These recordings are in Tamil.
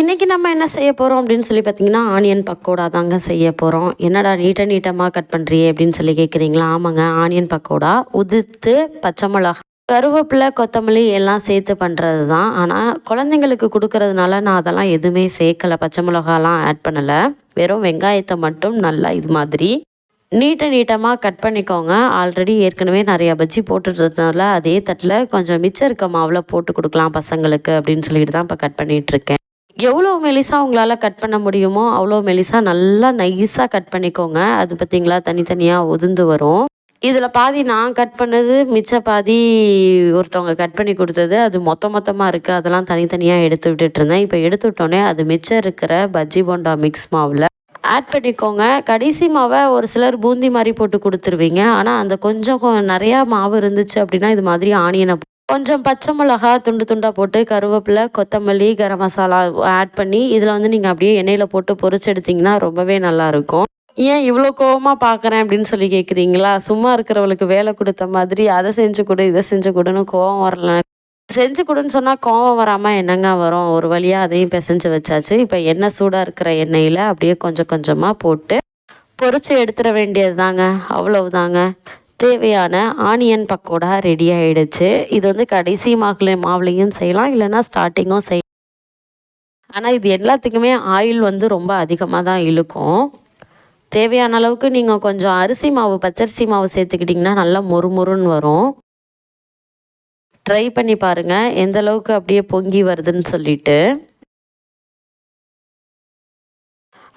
இன்றைக்கி நம்ம என்ன செய்ய போகிறோம் அப்படின்னு சொல்லி பார்த்தீங்கன்னா ஆனியன் பக்கோடா தாங்க செய்ய போகிறோம் என்னடா நீட்ட நீட்டமாக கட் பண்ணுறியே அப்படின்னு சொல்லி கேட்குறீங்களா ஆமாங்க ஆனியன் பக்கோடா. உதிர்த்து பச்சை மிளகா கருவேப்பிலை கொத்தமல்லி எல்லாம் சேர்த்து பண்ணுறது தான் ஆனால் குழந்தைங்களுக்கு கொடுக்கறதுனால நான் அதெல்லாம் எதுவுமே சேர்க்கலை. பச்சை மிளகாலாம் ஆட் பண்ணலை. வெறும் வெங்காயத்தை மட்டும் நல்லா இது மாதிரி நீட்ட நீட்டமாக கட் பண்ணிக்கோங்க. ஆல்ரெடி ஏற்கனவே நிறையா பஜ்ஜி போட்டுறதுனால அதே தட்டில் கொஞ்சம் மிச்சம் இருக்க மாவில் போட்டு கொடுக்கலாம் பசங்களுக்கு அப்படின்னு சொல்லிட்டு தான் இப்போ கட் பண்ணிகிட்ருக்கேன் எவ்வளோ மெலிசா உங்களால் கட் பண்ண முடியுமோ அவ்வளோ மெலிசா நல்லா நைஸாக கட் பண்ணிக்கோங்க. அது பார்த்தீங்களா தனித்தனியாக உதிர்ந்து வரும். இதில் பாதி நான் கட் பண்ணது மிச்ச பாதி ஒருத்தவங்க கட் பண்ணி கொடுத்தது. அது மொத்த மொத்தமாக இருக்குது அதெல்லாம் தனித்தனியாக எடுத்து விட்டுட்டுருந்தேன் இப்போ எடுத்து விட்டோன்னே அது மிச்சம் இருக்கிற பஜ்ஜி போண்டா மிக்ஸ் மாவில் ஆட் பண்ணிக்கோங்க. கடைசி மாவை ஒரு சிலர் பூந்தி மாதிரி போட்டு கொடுத்துருவீங்க. ஆனால் அந்த கொஞ்சம் நிறையா மாவு இருந்துச்சு அப்படின்னா இது மாதிரி ஆனியனை கொஞ்சம் பச்சை மிளகா துண்டு துண்டாக போட்டு கருவேப்பிலை கொத்தமல்லி கரம் மசாலா ஆட் பண்ணி இதில் வந்து நீங்கள் அப்படியே எண்ணெயில் போட்டு பொரிச்சு எடுத்திங்கன்னா ரொம்பவே நல்லாயிருக்கும் ஏன் இவ்வளோ கோவமாக பார்க்குறேன் அப்படின்னு சொல்லி கேட்குறீங்களா சும்மா இருக்கிறவளுக்கு வேலை கொடுத்த மாதிரி அதை செஞ்சு கொடு இதை செஞ்சு கொடுன்னு கோவம் வரல. செஞ்சு கொடுன்னு சொன்னால் கோவம் வராமல் என்னங்க வரும்? ஒரு வழியாக அதையும் பிசைஞ்சு வச்சாச்சு. இப்போ எண்ணெய் சூடாக இருக்கிற எண்ணெயில் அப்படியே கொஞ்சம் கொஞ்சமாக போட்டு பொறிச்சு எடுத்துட வேண்டியது தாங்க அவ்வளவுதாங்க. தேவையான ஆனியன் பக்கோடா ரெடி ஆகிடுச்சு இது வந்து கடைசி மாவுல மாவுலையும் செய்யலாம் இல்லைன்னா ஸ்டார்டிங்கும் செய்யலாம் ஆனால் இது எல்லாத்துக்குமே ஆயில் வந்து ரொம்ப அதிகமாக தான் இழுக்கும். தேவையான அளவுக்கு நீங்கள் கொஞ்சம் அரிசி மாவு பச்சரிசி மாவு சேர்த்துக்கிட்டிங்கன்னா நல்லா மொறுமொறுன்னு வரும். ட்ரை பண்ணி பாருங்கள் எந்த அளவுக்கு அப்படியே பொங்கி வருதுன்னு சொல்லிட்டு.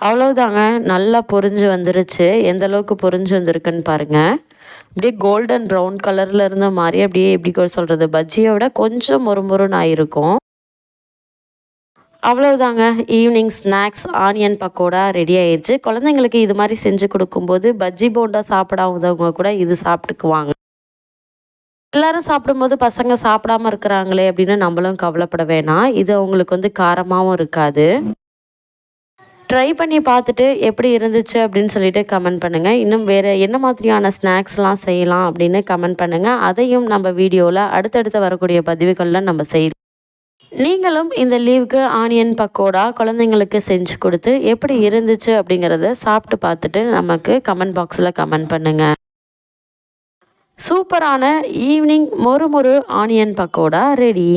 அவ்வளோதாங்க நல்லா பொரிஞ்சு வந்துருச்சு. எந்த அளவுக்கு பொரிஞ்சு வந்திருக்குன்னு பாருங்கள் அப்படியே கோல்டன் ப்ரௌன் கலரில் இருந்த மாதிரி அப்படியே எப்படி சொல்கிறது பஜ்ஜியை விட கொஞ்சம் மொறுமொறுன்னு ஆயிருக்கும். அவ்வளவுதாங்க. Evening snacks onion pakoda ready ஆயிடுச்சு குழந்தைங்களுக்கு இது மாதிரி செஞ்சு கொடுக்கும்போது பஜ்ஜி போண்டா சாப்பிடாதவங்க கூட இது சாப்பிட்டுக்குவாங்க எல்லாரும் சாப்பிடும்போது பசங்க சாப்பிடாம இருக்கிறாங்களே அப்படின்னு நம்மளும் கவலைப்பட வேணாம். இது அவங்களுக்கு வந்து காரமாகவும் இருக்காது. ட்ரை பண்ணி பார்த்துட்டு எப்படி இருந்துச்சு அப்படின்னு சொல்லிட்டு கமெண்ட் பண்ணுங்கள் இன்னும் வேறு என்ன மாதிரியான ஸ்நாக்ஸ்லாம் செய்யலாம் அப்படின்னு கமெண்ட் பண்ணுங்கள் அதையும் நம்ம வீடியோவில் அடுத்தடுத்து வரக்கூடிய பதிவுகளில் நம்ம செய்யலாம் நீங்களும் இந்த லீவுக்கு ஆனியன் பக்கோடா குழந்தைங்களுக்கு செஞ்சு கொடுத்து எப்படி இருந்துச்சு அப்படிங்கிறத சாப்பிட்டு பார்த்துட்டு நமக்கு கமெண்ட் பாக்ஸில் கமெண்ட் பண்ணுங்கள் சூப்பரான ஈவினிங் மொறு மொறு ஆனியன் பக்கோடா ரெடி